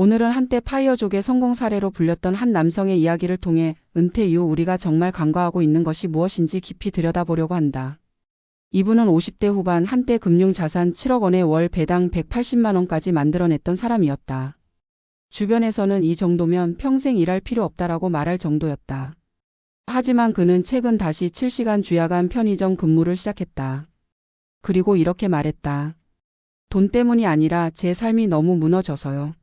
오늘은 한때 파이어족의 성공 사례로 불렸던 한 남성의 이야기를 통해 은퇴 이후 우리가 정말 간과하고 있는 것이 무엇인지 깊이 들여다보려고 한다. 이분은 50대 후반 한때 금융자산 7억 원에 월 배당 180만 원까지 만들어냈던 사람이었다. 주변에서는 이 정도면 평생 일할 필요 없다라고 말할 정도였다. 하지만 그는 최근 다시 7시간 주야간 편의점 근무를 시작했다. 그리고 이렇게 말했다. 돈 때문이 아니라 제 삶이 너무 무너져서요.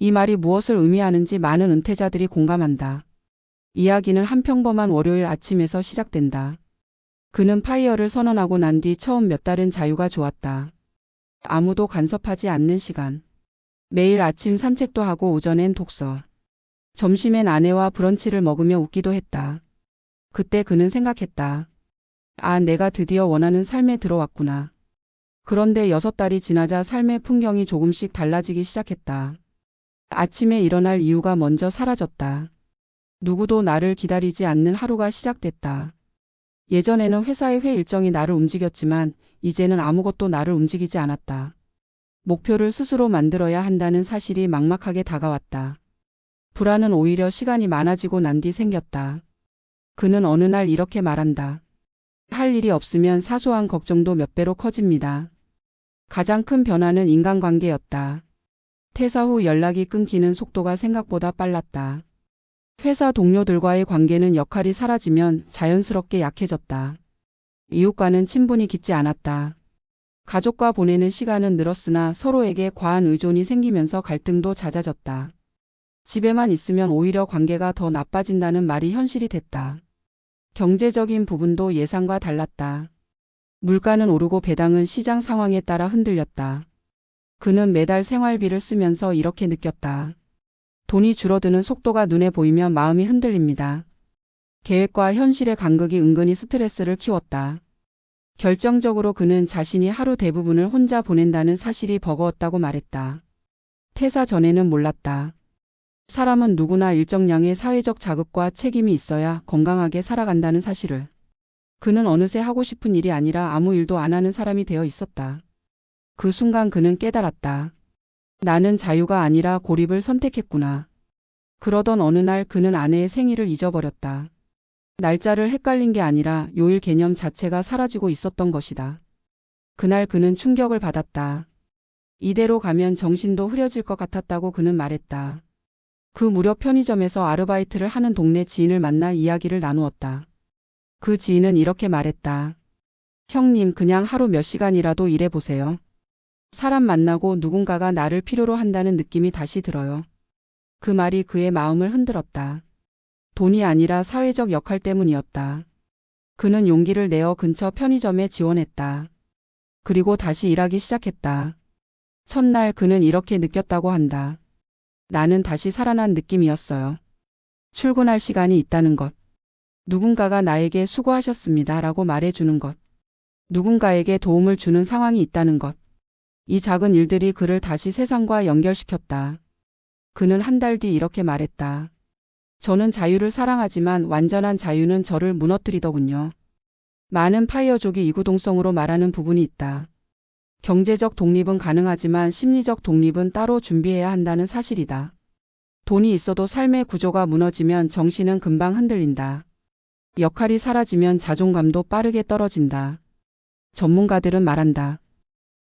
이 말이 무엇을 의미하는지 많은 은퇴자들이 공감한다. 이야기는 한 평범한 월요일 아침에서 시작된다. 그는 파이어를 선언하고 난 뒤 처음 몇 달은 자유가 좋았다. 아무도 간섭하지 않는 시간. 매일 아침 산책도 하고 오전엔 독서. 점심엔 아내와 브런치를 먹으며 웃기도 했다. 그때 그는 생각했다. 아, 내가 드디어 원하는 삶에 들어왔구나. 그런데 여섯 달이 지나자 삶의 풍경이 조금씩 달라지기 시작했다. 아침에 일어날 이유가 먼저 사라졌다. 누구도 나를 기다리지 않는 하루가 시작됐다. 예전에는 회사의 회 일정이 나를 움직였지만 이제는 아무것도 나를 움직이지 않았다. 목표를 스스로 만들어야 한다는 사실이 막막하게 다가왔다. 불안은 오히려 시간이 많아지고 난 뒤 생겼다. 그는 어느 날 이렇게 말한다. 할 일이 없으면 사소한 걱정도 몇 배로 커집니다. 가장 큰 변화는 인간관계였다. 퇴사 후 연락이 끊기는 속도가 생각보다 빨랐다. 회사 동료들과의 관계는 역할이 사라지면 자연스럽게 약해졌다. 이웃과는 친분이 깊지 않았다. 가족과 보내는 시간은 늘었으나 서로에게 과한 의존이 생기면서 갈등도 잦아졌다. 집에만 있으면 오히려 관계가 더 나빠진다는 말이 현실이 됐다. 경제적인 부분도 예상과 달랐다. 물가는 오르고 배당은 시장 상황에 따라 흔들렸다. 그는 매달 생활비를 쓰면서 이렇게 느꼈다. 돈이 줄어드는 속도가 눈에 보이면 마음이 흔들립니다. 계획과 현실의 간극이 은근히 스트레스를 키웠다. 결정적으로 그는 자신이 하루 대부분을 혼자 보낸다는 사실이 버거웠다고 말했다. 퇴사 전에는 몰랐다. 사람은 누구나 일정량의 사회적 자극과 책임이 있어야 건강하게 살아간다는 사실을. 그는 어느새 하고 싶은 일이 아니라 아무 일도 안 하는 사람이 되어 있었다. 그 순간 그는 깨달았다. 나는 자유가 아니라 고립을 선택했구나. 그러던 어느 날 그는 아내의 생일을 잊어버렸다. 날짜를 헷갈린 게 아니라 요일 개념 자체가 사라지고 있었던 것이다. 그날 그는 충격을 받았다. 이대로 가면 정신도 흐려질 것 같았다고 그는 말했다. 그 무렵 편의점에서 아르바이트를 하는 동네 지인을 만나 이야기를 나누었다. 그 지인은 이렇게 말했다. 형님, 그냥 하루 몇 시간이라도 일해보세요. 사람 만나고 누군가가 나를 필요로 한다는 느낌이 다시 들어요. 그 말이 그의 마음을 흔들었다. 돈이 아니라 사회적 역할 때문이었다. 그는 용기를 내어 근처 편의점에 지원했다. 그리고 다시 일하기 시작했다. 첫날 그는 이렇게 느꼈다고 한다. 나는 다시 살아난 느낌이었어요. 출근할 시간이 있다는 것. 누군가가 나에게 수고하셨습니다 라고 말해주는 것. 누군가에게 도움을 주는 상황이 있다는 것. 이 작은 일들이 그를 다시 세상과 연결시켰다. 그는 한 달 뒤 이렇게 말했다. 저는 자유를 사랑하지만 완전한 자유는 저를 무너뜨리더군요. 많은 파이어족이 이구동성으로 말하는 부분이 있다. 경제적 독립은 가능하지만 심리적 독립은 따로 준비해야 한다는 사실이다. 돈이 있어도 삶의 구조가 무너지면 정신은 금방 흔들린다. 역할이 사라지면 자존감도 빠르게 떨어진다. 전문가들은 말한다.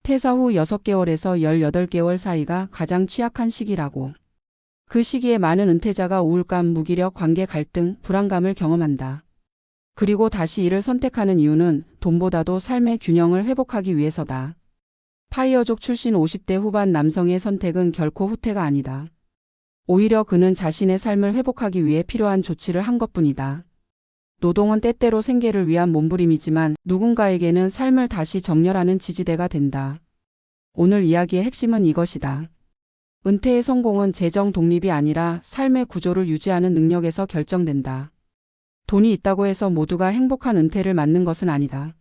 퇴사 후 6개월에서 18개월 사이가 가장 취약한 시기라고. 그 시기에 많은 은퇴자가 우울감, 무기력, 관계 갈등, 불안감을 경험한다. 그리고 다시 이를 선택하는 이유는 돈보다도 삶의 균형을 회복하기 위해서다. 파이어족 출신 50대 후반 남성의 선택은 결코 후퇴가 아니다. 오히려 그는 자신의 삶을 회복하기 위해 필요한 조치를 한 것뿐이다. 노동은 때때로 생계를 위한 몸부림이지만 누군가에게는 삶을 다시 정렬하는 지지대가 된다. 오늘 이야기의 핵심은 이것이다. 은퇴의 성공은 재정 독립이 아니라 삶의 구조를 유지하는 능력에서 결정된다. 돈이 있다고 해서 모두가 행복한 은퇴를 맞는 것은 아니다.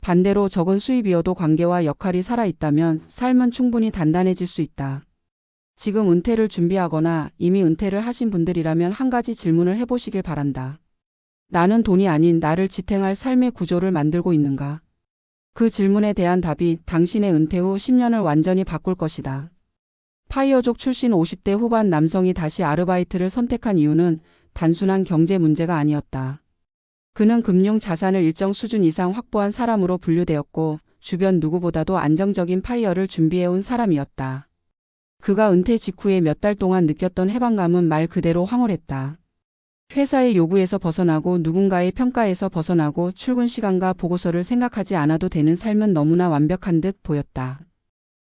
반대로 적은 수입이어도 관계와 역할이 살아있다면 삶은 충분히 단단해질 수 있다. 지금 은퇴를 준비하거나 이미 은퇴를 하신 분들이라면 한 가지 질문을 해보시길 바란다. 나는 돈이 아닌 나를 지탱할 삶의 구조를 만들고 있는가? 그 질문에 대한 답이 당신의 은퇴 후 10년을 완전히 바꿀 것이다. 파이어족 출신 50대 후반 남성이 다시 아르바이트를 선택한 이유는 단순한 경제 문제가 아니었다. 그는 금융 자산을 일정 수준 이상 확보한 사람으로 분류되었고 주변 누구보다도 안정적인 파이어를 준비해온 사람이었다. 그가 은퇴 직후에 몇 달 동안 느꼈던 해방감은 말 그대로 황홀했다. 회사의 요구에서 벗어나고 누군가의 평가에서 벗어나고 출근 시간과 보고서를 생각하지 않아도 되는 삶은 너무나 완벽한 듯 보였다.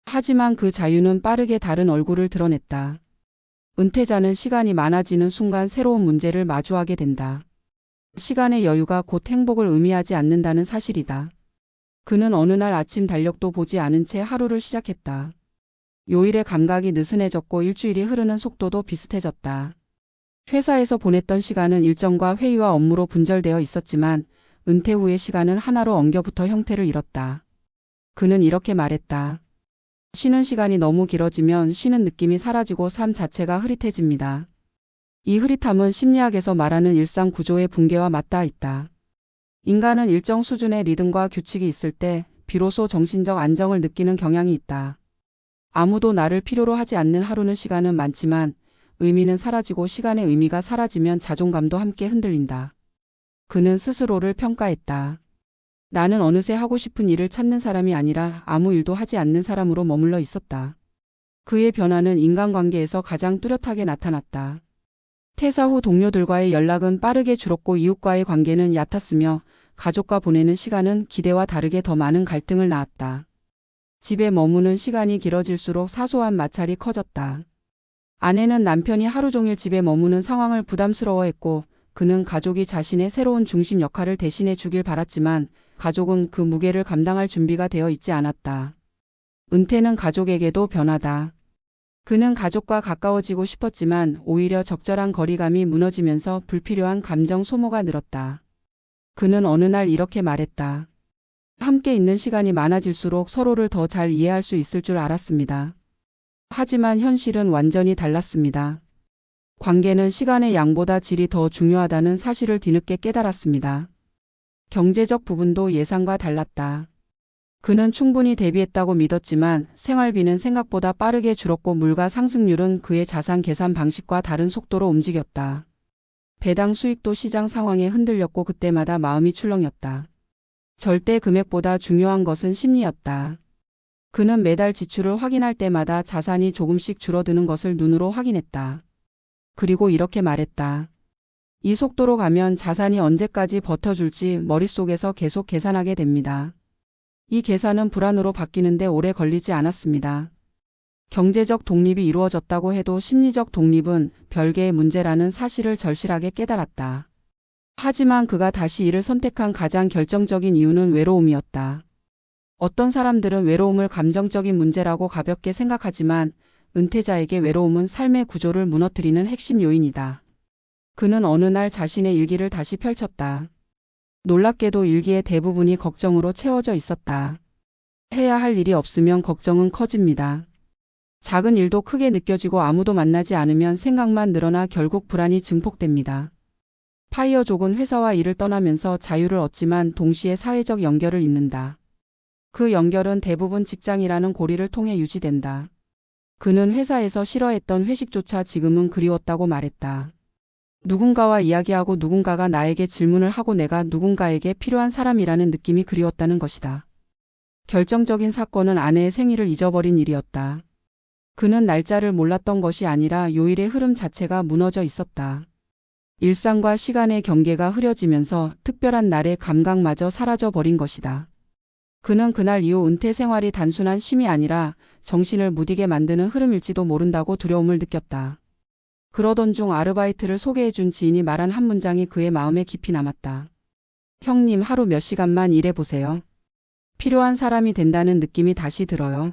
하지만 그 자유는 빠르게 다른 얼굴을 드러냈다. 은퇴자는 시간이 많아지는 순간 새로운 문제를 마주하게 된다. 시간의 여유가 곧 행복을 의미하지 않는다는 사실이다. 그는 어느 날 아침 달력도 보지 않은 채 하루를 시작했다. 요일의 감각이 느슨해졌고 일주일이 흐르는 속도도 비슷해졌다. 회사에서 보냈던 시간은 일정과 회의와 업무로 분절되어 있었지만 은퇴 후의 시간은 하나로 엉겨붙어 형태를 잃었다. 그는 이렇게 말했다. 쉬는 시간이 너무 길어지면 쉬는 느낌이 사라지고 삶 자체가 흐릿해집니다. 이 흐릿함은 심리학에서 말하는 일상 구조의 붕괴와 맞닿아 있다. 인간은 일정 수준의 리듬과 규칙이 있을 때 비로소 정신적 안정을 느끼는 경향이 있다. 아무도 나를 필요로 하지 않는 하루는 시간은 많지만 의미는 사라지고 시간의 의미가 사라지면 자존감도 함께 흔들린다. 그는 스스로를 평가했다. 나는 어느새 하고 싶은 일을 찾는 사람이 아니라 아무 일도 하지 않는 사람으로 머물러 있었다. 그의 변화는 인간관계에서 가장 뚜렷하게 나타났다. 퇴사 후 동료들과의 연락은 빠르게 줄었고 이웃과의 관계는 얕았으며 가족과 보내는 시간은 기대와 다르게 더 많은 갈등을 낳았다. 집에 머무는 시간이 길어질수록 사소한 마찰이 커졌다. 아내는 남편이 하루 종일 집에 머무는 상황을 부담스러워했고 그는 가족이 자신의 새로운 중심 역할을 대신해 주길 바랐지만 가족은 그 무게를 감당할 준비가 되어 있지 않았다. 은퇴는 가족에게도 변하다. 그는 가족과 가까워지고 싶었지만 오히려 적절한 거리감이 무너지면서 불필요한 감정 소모가 늘었다. 그는 어느 날 이렇게 말했다. 함께 있는 시간이 많아질수록 서로를 더 잘 이해할 수 있을 줄 알았습니다. 하지만 현실은 완전히 달랐습니다. 관계는 시간의 양보다 질이 더 중요하다는 사실을 뒤늦게 깨달았습니다. 경제적 부분도 예상과 달랐다. 그는 충분히 대비했다고 믿었지만 생활비는 생각보다 빠르게 줄었고 물가 상승률은 그의 자산 계산 방식과 다른 속도로 움직였다. 배당 수익도 시장 상황에 흔들렸고 그때마다 마음이 출렁였다. 절대 금액보다 중요한 것은 심리였다. 그는 매달 지출을 확인할 때마다 자산이 조금씩 줄어드는 것을 눈으로 확인했다. 그리고 이렇게 말했다. 이 속도로 가면 자산이 언제까지 버텨줄지 머릿속에서 계속 계산하게 됩니다. 이 계산은 불안으로 바뀌는데 오래 걸리지 않았습니다. 경제적 독립이 이루어졌다고 해도 심리적 독립은 별개의 문제라는 사실을 절실하게 깨달았다. 하지만 그가 다시 이를 선택한 가장 결정적인 이유는 외로움이었다. 어떤 사람들은 외로움을 감정적인 문제라고 가볍게 생각하지만 은퇴자에게 외로움은 삶의 구조를 무너뜨리는 핵심 요인이다. 그는 어느 날 자신의 일기를 다시 펼쳤다. 놀랍게도 일기의 대부분이 걱정으로 채워져 있었다. 해야 할 일이 없으면 걱정은 커집니다. 작은 일도 크게 느껴지고 아무도 만나지 않으면 생각만 늘어나 결국 불안이 증폭됩니다. 파이어족은 회사와 일을 떠나면서 자유를 얻지만 동시에 사회적 연결을 잇는다. 그 연결은 대부분 직장이라는 고리를 통해 유지된다. 그는 회사에서 싫어했던 회식조차 지금은 그리웠다고 말했다. 누군가와 이야기하고 누군가가 나에게 질문을 하고 내가 누군가에게 필요한 사람이라는 느낌이 그리웠다는 것이다. 결정적인 사건은 아내의 생일을 잊어버린 일이었다. 그는 날짜를 몰랐던 것이 아니라 요일의 흐름 자체가 무너져 있었다. 일상과 시간의 경계가 흐려지면서 특별한 날의 감각마저 사라져 버린 것이다. 그는 그날 이후 은퇴 생활이 단순한 쉼이 아니라 정신을 무디게 만드는 흐름일지도 모른다고 두려움을 느꼈다. 그러던 중 아르바이트를 소개해준 지인이 말한 한 문장이 그의 마음에 깊이 남았다. 형님 하루 몇 시간만 일해보세요. 필요한 사람이 된다는 느낌이 다시 들어요.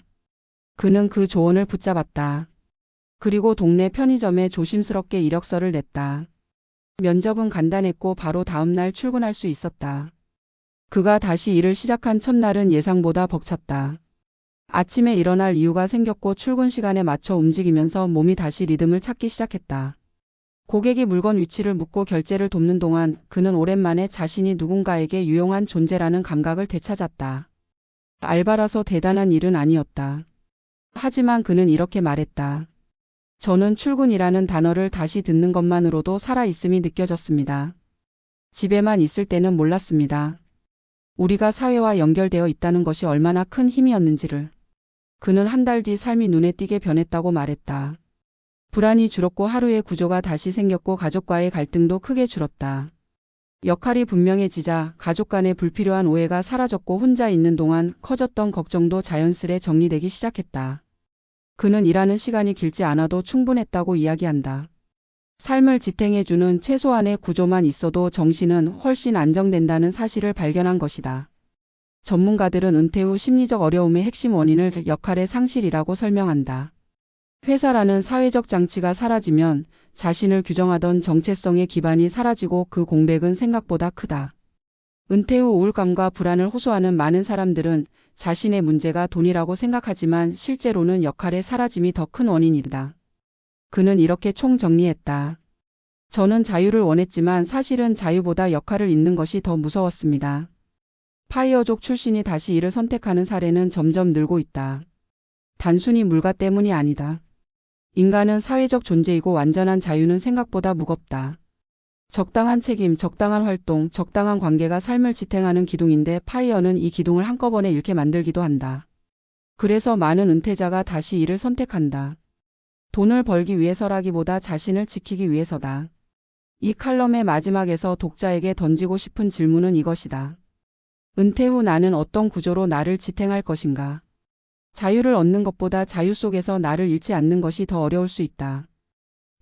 그는 그 조언을 붙잡았다. 그리고 동네 편의점에 조심스럽게 이력서를 냈다. 면접은 간단했고 바로 다음날 출근할 수 있었다. 그가 다시 일을 시작한 첫날은 예상보다 벅찼다. 아침에 일어날 이유가 생겼고 출근 시간에 맞춰 움직이면서 몸이 다시 리듬을 찾기 시작했다. 고객이 물건 위치를 묻고 결제를 돕는 동안 그는 오랜만에 자신이 누군가에게 유용한 존재라는 감각을 되찾았다. 알바라서 대단한 일은 아니었다. 하지만 그는 이렇게 말했다. 저는 출근이라는 단어를 다시 듣는 것만으로도 살아있음이 느껴졌습니다. 집에만 있을 때는 몰랐습니다. 우리가 사회와 연결되어 있다는 것이 얼마나 큰 힘이었는지를. 그는 한 달 뒤 삶이 눈에 띄게 변했다고 말했다. 불안이 줄었고 하루의 구조가 다시 생겼고 가족과의 갈등도 크게 줄었다. 역할이 분명해지자 가족 간의 불필요한 오해가 사라졌고 혼자 있는 동안 커졌던 걱정도 자연스레 정리되기 시작했다. 그는 일하는 시간이 길지 않아도 충분했다고 이야기한다. 삶을 지탱해주는 최소한의 구조만 있어도 정신은 훨씬 안정된다는 사실을 발견한 것이다. 전문가들은 은퇴 후 심리적 어려움의 핵심 원인을 역할의 상실이라고 설명한다. 회사라는 사회적 장치가 사라지면 자신을 규정하던 정체성의 기반이 사라지고 그 공백은 생각보다 크다. 은퇴 후 우울감과 불안을 호소하는 많은 사람들은 자신의 문제가 돈이라고 생각하지만 실제로는 역할의 사라짐이 더 큰 원인이다. 그는 이렇게 총정리했다. 저는 자유를 원했지만 사실은 자유보다 역할을 잇는 것이 더 무서웠습니다. 파이어족 출신이 다시 이를 선택하는 사례는 점점 늘고 있다. 단순히 물가 때문이 아니다. 인간은 사회적 존재이고 완전한 자유는 생각보다 무겁다. 적당한 책임, 적당한 활동, 적당한 관계가 삶을 지탱하는 기둥인데 파이어는 이 기둥을 한꺼번에 잃게 만들기도 한다. 그래서 많은 은퇴자가 다시 이를 선택한다. 돈을 벌기 위해서라기보다 자신을 지키기 위해서다. 이 칼럼의 마지막에서 독자에게 던지고 싶은 질문은 이것이다. 은퇴 후 나는 어떤 구조로 나를 지탱할 것인가? 자유를 얻는 것보다 자유 속에서 나를 잃지 않는 것이 더 어려울 수 있다.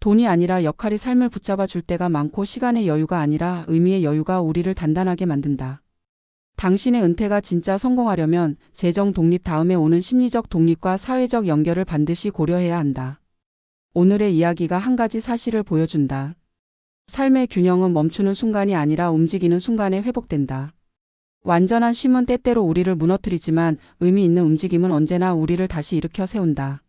돈이 아니라 역할이 삶을 붙잡아 줄 때가 많고 시간의 여유가 아니라 의미의 여유가 우리를 단단하게 만든다. 당신의 은퇴가 진짜 성공하려면 재정 독립 다음에 오는 심리적 독립과 사회적 연결을 반드시 고려해야 한다. 오늘의 이야기가 한 가지 사실을 보여준다. 삶의 균형은 멈추는 순간이 아니라 움직이는 순간에 회복된다. 완전한 쉼은 때때로 우리를 무너뜨리지만 의미 있는 움직임은 언제나 우리를 다시 일으켜 세운다.